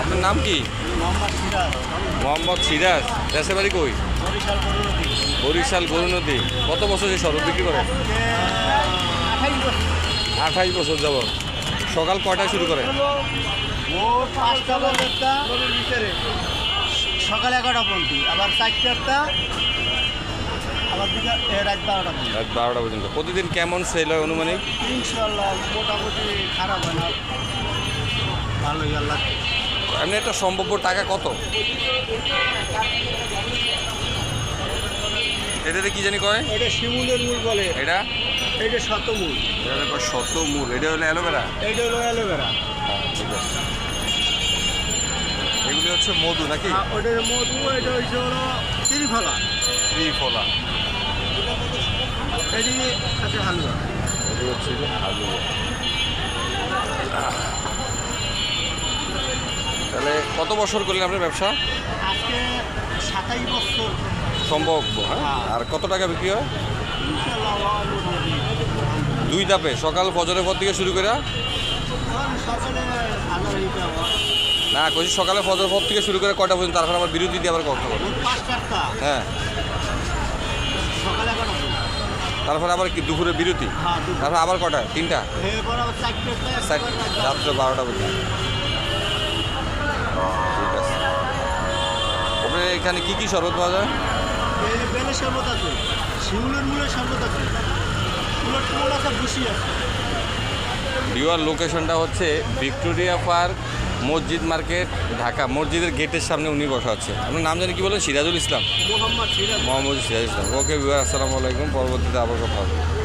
আপনার নাম কি? মোহাম্মদ সিরাজ। দেশের বাড়ি কই? বরিশাল গরুনদী কত বছর এই শরবত বিক্রি করে আঠাইশ বছর। যাব সকাল কয়টায় শুরু করে সকাল এগারোটা পর্যন্ত। আবার এ, রাত বারোটা পর্যন্ত। প্রতিদিন কেমন সেল হয় অনুমানিক? ইনশাল্লাহ মোটামুটি খারাপ হয় না। ভালোই আল্লাহ। এমনি একটা সম্ভাব্য টাকা কত? এটাতে কি জানি কয়? এটা শিমুলের মূল বলে। এটা? এটা শতমূল। এটা কয় শত মূল এটা হলো অ্যালোভেরা? এটা হলো অ্যালোভেরা। ঠিক আছে। এগুলি হচ্ছে মধু নাকি? আর ওটার মধু এটা হচ্ছে হলো ত্রিফলা। ত্রিফলা। আছে হালুয়া। এটি হচ্ছে হালুয়া। তাহলে কত বছর করলেন আপনার ব্যবসা? আজকে বছর। সম্ভব হ্যাঁ? হ্যাঁ। আর কত টাকা বিক্রি হয়? দুই ধাপে সকাল ফজরের পর থেকে শুরু করে? না কইছি সকালে ফজর পর থেকে শুরু করে কটা পর্যন্ত? তারপর আবার বিরতি দিয়ে আবার চারটা। হ্যাঁ। তারপর আবার কি দুপুরে বিরতি? হ্যাঁ তারপর আবার কটা? তিনটা? রাত্র বারোটা পর্যন্ত ঠিক আছে। আপনার এখানে কি কি শরবত পাওয়া যায়? বেলের শরবত আছে শিমুলের মূলের শরবত আছে ফুলের টুমুল আছে বুসি আছে। ডিওয়ার লোকেশনটা হচ্ছে ভিক্টোরিয়া পার্ক মসজিদ মার্কেট ঢাকা মসজিদের গেটের সামনে উনি বসা আছে। আপনার নাম জানি কি বলেন? সিরাজুল ইসলাম। মোহাম্মদ সিরাজ মোহাম্মদ সিরাজ ইসলাম। ওকে আসসালামু আলাইকুম। পরবর্তীতে আবার কথা হবে।